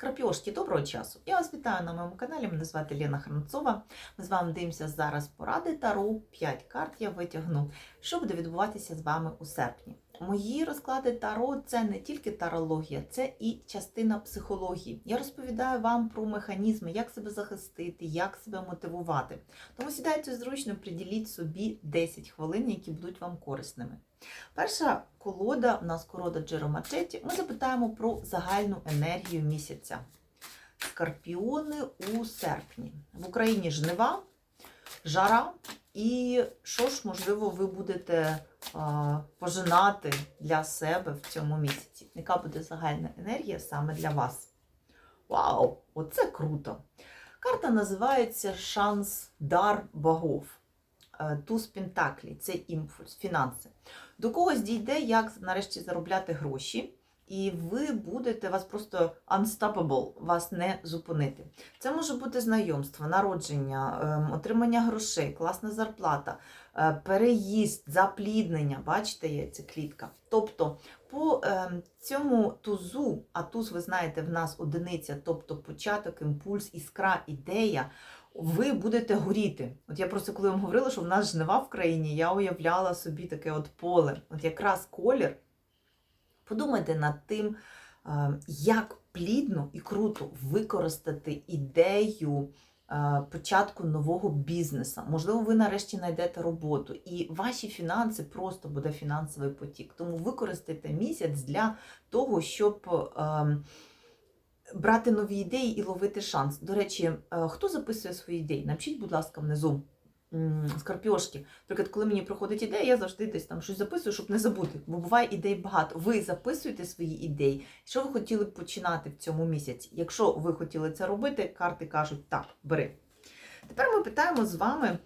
Скорпіошки, доброго часу! Я вас вітаю на моєму каналі. Мене звати Лена Хранцова. Ми з вами дивимося зараз поради Таро. 5 карт я витягну. Що буде відбуватися з вами у серпні? Мої розклади Таро це не тільки тарологія, це і частина психології. Я розповідаю вам про механізми, як себе захистити, як себе мотивувати. Тому сідайте зручно, приділіть собі 10 хвилин, які будуть вам корисними. Перша колода у нас колода Джеромачеті. Ми запитаємо про загальну енергію місяця. Скорпіони у серпні. В Україні жнива, жара. І що ж, можливо, ви будете пожинати для себе в цьому місяці? Яка буде загальна енергія саме для вас? Вау! Оце круто! Карта називається Шанс дар богов. Е, Туз Пентаклі це імпульс, фінанси. До когось дійде, як нарешті заробляти гроші, і ви будете вас просто unstoppable, вас не зупинити. Це може бути знайомство, народження, ем, отримання грошей, класна зарплата, е, переїзд, запліднення. Бачите, є ця клітка. Тобто по ем, цьому тузу, а туз, ви знаєте, в нас одиниця, тобто початок, імпульс, іскра, ідея. Ви будете горіти. От я просто коли вам говорила, що в нас жнива в країні, я уявляла собі таке от поле. От якраз колір. Подумайте над тим, е, як плідно і круто використати ідею е, початку нового бізнесу. Можливо, ви нарешті знайдете роботу, і ваші фінанси просто буде фінансовий потік. Тому використайте місяць для того, щоб. ем, брати нові ідеї і ловити шанс. До речі, е, хто записує свої ідеї? Напишіть, будь ласка, внизу. Скорпіошки. Наприклад, коли мені приходить ідея, я завжди десь там щось записую, щоб не забути, бо буває ідей багато. Ви записуєте свої ідеї, що ви хотіли б починати в цьому місяці. Якщо ви хотіли це робити, карти кажуть так, бери. Тепер ми питаємо з вами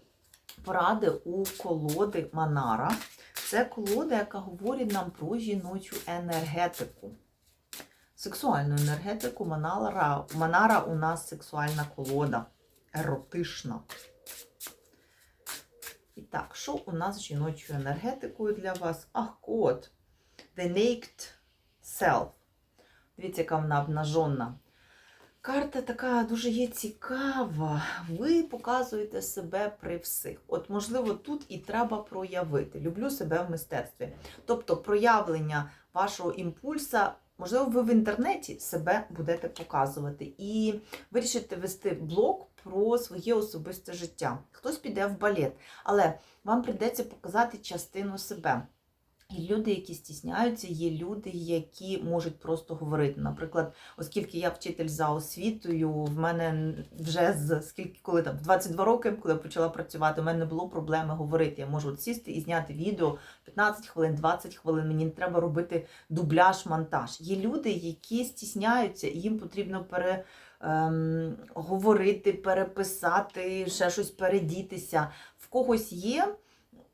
поради у колоди Манара. Це колода, яка говорить нам про жіночу енергетику сексуальну енергетику Манара. Манара у нас сексуальна колода, еротична. І так, що у нас з жіночою енергетикою для вас? Ах, кот. The Naked Self. Дивіться, яка вона обнажена. Карта така дуже є цікава. Ви показуєте себе при всіх. От, можливо, тут і треба проявити. Люблю себе в мистецтві. Тобто проявлення вашого імпульса Можливо, ви в інтернеті себе будете показувати і вирішите вести блог про своє особисте життя. Хтось піде в балет, але вам прийдеться показати частину себе. Є люди, які стісняються, є люди, які можуть просто говорити. Наприклад, оскільки я вчитель за освітою, в мене вже з скільки, коли там 22 роки, коли я почала працювати, у мене не було проблеми говорити. Я можу сісти і зняти відео 15 хвилин, 20 хвилин. Мені не треба робити дубляж, монтаж. Є люди, які стісняються, і їм потрібно пере. Ем, говорити, переписати, ще щось передітися. В когось є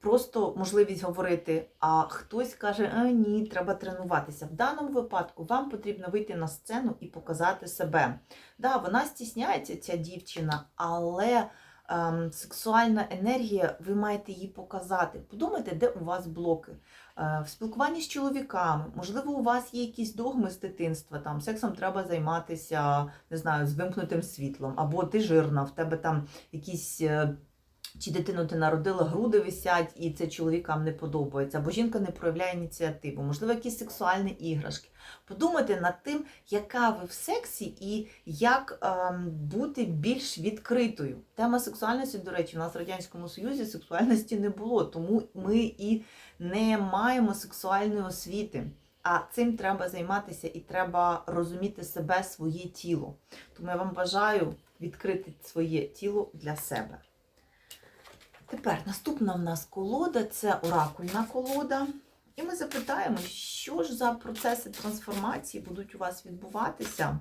просто можливість говорити, а хтось каже, а ні, треба тренуватися. В даному випадку вам потрібно вийти на сцену і показати себе. Да, вона стісняється, ця дівчина, але ем, сексуальна енергія, ви маєте її показати. Подумайте, де у вас блоки. Е, в спілкуванні з чоловіками, можливо, у вас є якісь догми з дитинства, там сексом треба займатися, не знаю, з вимкнутим світлом, або ти жирна, в тебе там якісь. е, чи дитину ти народила, груди висять, і це чоловікам не подобається, або жінка не проявляє ініціативу, можливо, якісь сексуальні іграшки. Подумайте над тим, яка ви в сексі і як ем, бути більш відкритою. Тема сексуальності, до речі, у нас в Радянському Союзі сексуальності не було, тому ми і не маємо сексуальної освіти. А цим треба займатися і треба розуміти себе, своє тіло. Тому я вам бажаю відкрити своє тіло для себе. Тепер наступна в нас колода це оракульна колода. І ми запитаємо, що ж за процеси трансформації будуть у вас відбуватися,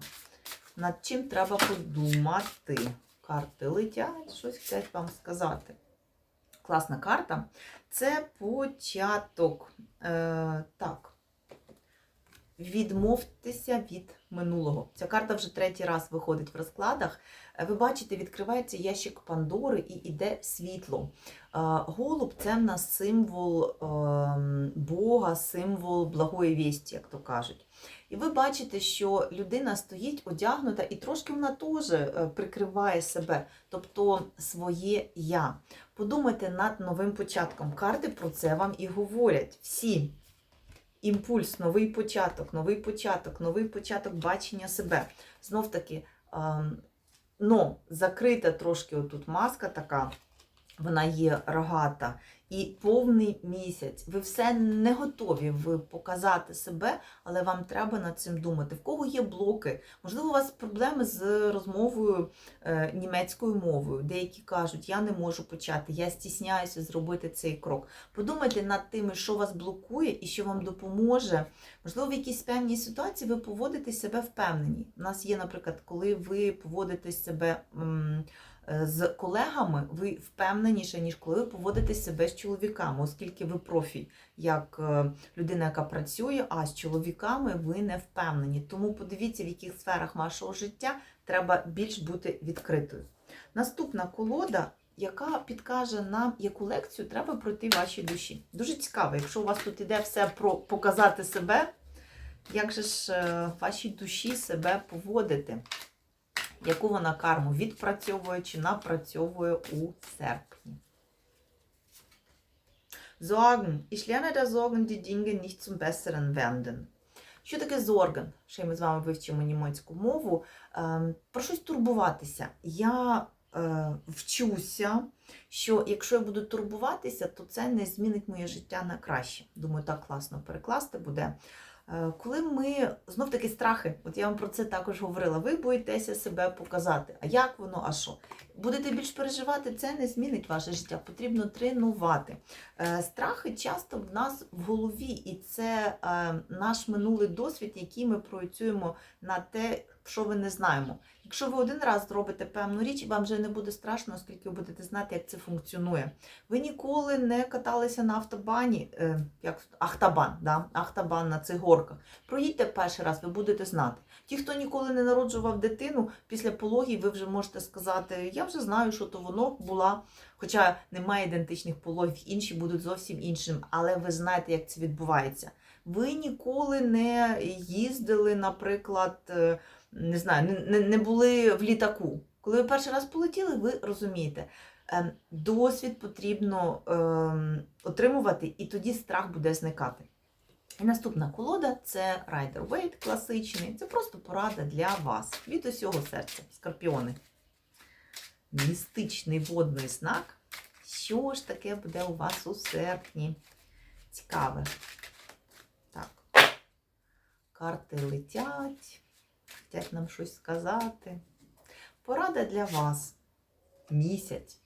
над чим треба подумати. Карти летять, щось хочуть вам сказати. Класна карта. Це початок. Е, Так. Відмовтеся від минулого. Ця карта вже третій раз виходить в розкладах. Е, Ви бачите, відкривається ящик Пандори і йде світло. Е, Голуб це в нас символ ем, Бога, символ благої вісті, як то кажуть. І ви бачите, що людина стоїть одягнута, і трошки вона теж е, прикриває себе, тобто своє я. Подумайте над новим початком. Карти про це вам і говорять. Всі. Імпульс, новий початок, новий початок, новий початок бачення себе. Знов таки, ну, закрита трошки отут маска така, вона є рогата. І повний місяць. Ви все не готові ви показати себе, але вам треба над цим думати. В кого є блоки? Можливо, у вас проблеми з розмовою е, німецькою мовою. Деякі кажуть, я не можу почати, я стісняюся зробити цей крок. Подумайте над тим, що вас блокує і що вам допоможе. Можливо, в якійсь певній ситуації ви поводите себе впевнені. У нас є, наприклад, коли ви поводите себе. е, З колегами ви впевненіше, ніж коли ви поводите себе чоловіками, оскільки ви профі, як е, людина, яка працює, а з чоловіками ви не впевнені. Тому подивіться, в яких сферах вашого життя треба більш бути відкритою. Наступна колода, яка підкаже нам, яку лекцію треба пройти вашій душі. Дуже цікаво, якщо у вас тут іде все про показати себе, як же ж е, вашій душі себе поводити? Яку вона карму відпрацьовує чи напрацьовує у серпні? Sorgen. Ich lerne da Sorgen, die Dinge nicht zum Besseren wenden. Що таке зорген? Ще ми з вами вивчимо німецьку мову. Ем, Про щось турбуватися. Я е, вчуся, що якщо я буду турбуватися, то це не змінить моє життя на краще. Думаю, так класно перекласти буде. Е, Коли ми знов таки страхи, от я вам про це також говорила, ви боїтеся себе показати. А як воно, а що? Будете більш переживати, це не змінить ваше життя. Потрібно тренувати. Е, Страхи часто в нас в голові, і це е, наш минулий досвід, який ми проєцюємо на те, що ви не знаємо. Якщо ви один раз зробите певну річ, вам вже не буде страшно, оскільки ви будете знати, як це функціонує. Ви ніколи не каталися на автобані, е, як Ахтабан, да? Ахтабан на цих горках. Проїдьте перший раз, ви будете знати. Ті, хто ніколи не народжував дитину, після пологів ви вже можете сказати, я вже знаю, що то воно була. Хоча немає ідентичних пологів, інші будуть зовсім іншим, але ви знаєте, як це відбувається. Ви ніколи не їздили, наприклад, е, не знаю, не- не, були в літаку. Коли ви перший раз полетіли, ви розумієте, ем, досвід потрібно ем, отримувати, і тоді страх буде зникати. І наступна колода це Rider Waite класичний. Це просто порада для вас від усього серця, скорпіони. Містичний водний знак. Що ж таке буде у вас у серпні? Цікаве. Так. Карти летять, хочуть нам щось сказати. Порада для вас. Місяць.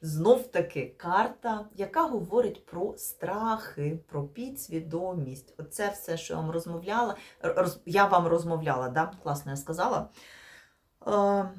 Знов таки карта, яка говорить про страхи, про підсвідомість. Оце все, що я вам розмовляла. Роз, я вам розмовляла, да? класно я сказала. Е,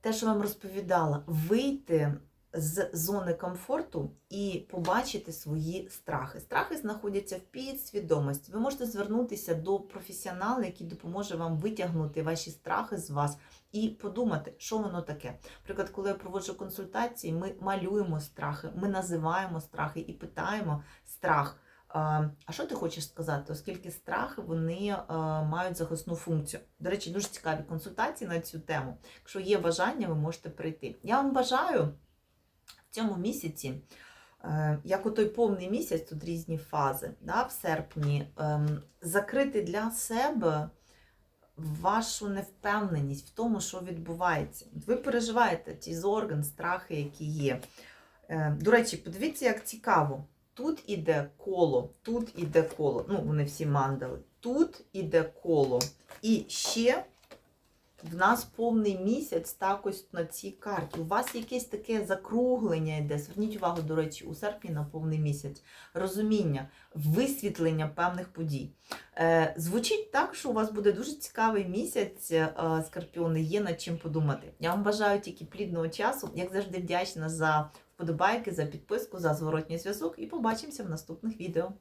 те, що вам розповідала, вийти з зони комфорту і побачити свої страхи. Страхи знаходяться в підсвідомості. Ви можете звернутися до професіонала, який допоможе вам витягнути ваші страхи з вас і подумати, що воно таке. Наприклад, коли я проводжу консультації, ми малюємо страхи, ми називаємо страхи і питаємо страх. А що ти хочеш сказати? Оскільки страхи вони е, мають захисну функцію. До речі, дуже цікаві консультації на цю тему. Якщо є бажання, ви можете прийти. Я вам бажаю в цьому місяці, е, як у той повний місяць, тут різні фази, да, в серпні, ем, закрити для себе вашу невпевненість в тому, що відбувається. Ви переживаєте ті зорган, страхи, які є. Е, До речі, подивіться, як цікаво. Тут іде коло, тут іде коло. Ну, вони всі мандали. Тут іде коло. І ще в нас повний місяць так ось на цій карті. У вас якесь таке закруглення йде. Зверніть увагу, до речі, у серпні на повний місяць. Розуміння, висвітлення певних подій. Е, звучить так, що у вас буде дуже цікавий місяць, е, скорпіони, є над чим подумати. Я вам бажаю тільки плідного часу. Як завжди, вдячна за вподобайки, за підписку, за зворотній зв'язок. І побачимося в наступних відео.